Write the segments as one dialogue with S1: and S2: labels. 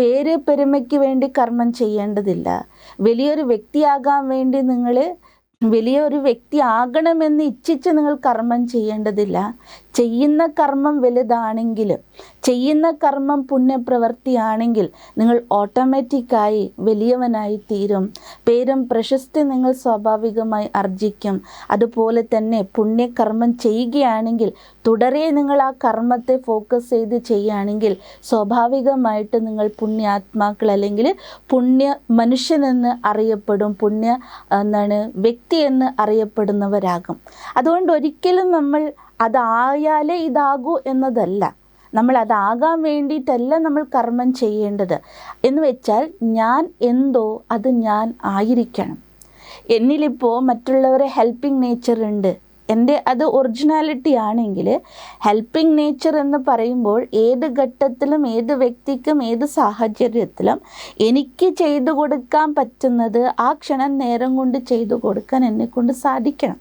S1: പേര് പെരുമയ്ക്ക് വേണ്ടി കർമ്മം ചെയ്യേണ്ടതില്ല. വലിയൊരു വ്യക്തിയാകാൻ വേണ്ടി നിങ്ങൾ വലിയൊരു വ്യക്തി ആകണമെന്ന് ഇച്ഛിച്ച് നിങ്ങൾ കർമ്മം ചെയ്യേണ്ടതില്ല. ചെയ്യുന്ന കർമ്മം വലുതാണെങ്കിൽ ചെയ്യുന്ന കർമ്മം പുണ്യപ്രവൃത്തിയാണെങ്കിൽ നിങ്ങൾ ഓട്ടോമാറ്റിക്കായി വലിയവനായി തീരും. പേരും പ്രശസ്തി നിങ്ങൾ സ്വാഭാവികമായി ആർജിക്കും അതുപോലെ തന്നെ പുണ്യകർമ്മം ചെയ്യുകയാണെങ്കിൽ തുടരെ നിങ്ങൾ ആ കർമ്മത്തെ ഫോക്കസ് ചെയ്ത് ചെയ്യുകയാണെങ്കിൽ സ്വാഭാവികമായിട്ട് നിങ്ങൾ പുണ്യാത്മാക്കൾ അല്ലെങ്കിൽ പുണ്യ മനുഷ്യനെന്ന് അറിയപ്പെടും. പുണ്യ എന്താണ് വ്യക്തി എന്ന് അറിയപ്പെടുന്നവരാകും. അതുകൊണ്ട് ഒരിക്കലും നമ്മൾ അതായാലേ ഇതാകൂ എന്നതല്ല. നമ്മൾ അതാകാൻ വേണ്ടിയിട്ടല്ല നമ്മൾ കർമ്മം ചെയ്യേണ്ടത്. എന്ന് വെച്ചാൽ ഞാൻ എന്തോ അത് ഞാൻ ആയിരിക്കണം. എന്നിലിപ്പോൾ മറ്റുള്ളവരെ ഹെൽപ്പിംഗ് നേച്ചർ ഉണ്ട്. എന്റെ അത് ഒറിജിനാലിറ്റി ആണെങ്കിൽ ഹെൽപ്പിംഗ് നേച്ചർ എന്ന് പറയുമ്പോൾ ഏത് ഘട്ടത്തിലും ഏത് വ്യക്തിക്കും ഏത് സാഹചര്യത്തിലും എനിക്ക് ചെയ്തു കൊടുക്കാൻ പറ്റുന്നത് ആ ക്ഷണം നേരം കൊണ്ട് ചെയ്തു കൊടുക്കാൻ എന്നെ കൊണ്ട് സാധിക്കണം.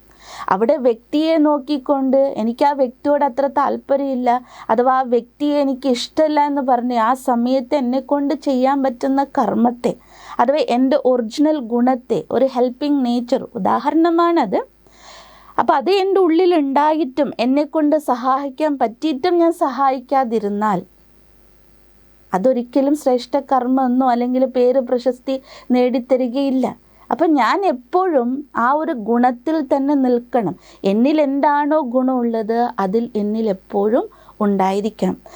S1: അവിടെ വ്യക്തിയെ നോക്കിക്കൊണ്ട് എനിക്ക് ആ വ്യക്തിയോട് അത്ര താല്പര്യമില്ല അഥവാ ആ വ്യക്തിയെ എനിക്ക് ഇഷ്ടമല്ല എന്ന് പറഞ്ഞ് ആ സമയത്ത് എന്നെക്കൊണ്ട് ചെയ്യാൻ പറ്റുന്ന കർമ്മത്തെ അഥവാ എന്റെ ഒറിജിനൽ ഗുണത്തെ ഒരു ഹെൽപ്പിംഗ് നേച്ചർ ഉദാഹരണമാണത്. അപ്പോൾ അത് എന്റെ ഉള്ളിലുണ്ടായിട്ടും എന്നെക്കൊണ്ട് സഹായിക്കാൻ പറ്റിയിട്ടും ഞാൻ സഹായിക്കാതിരുന്നാൽ അതൊരിക്കലും ശ്രേഷ്ഠ കർമ്മമൊന്നും അല്ലെങ്കിൽ പേര് പ്രശസ്തി നേടിത്തരികയില്ല. അപ്പം ഞാൻ എപ്പോഴും ആ ഒരു ഗുണത്തിൽ തന്നെ നിൽക്കണം. എന്നിൽ എന്താണോ ഗുണമുള്ളത് അതിൽ എന്നിൽ എപ്പോഴും ഉണ്ടായിരിക്കണം.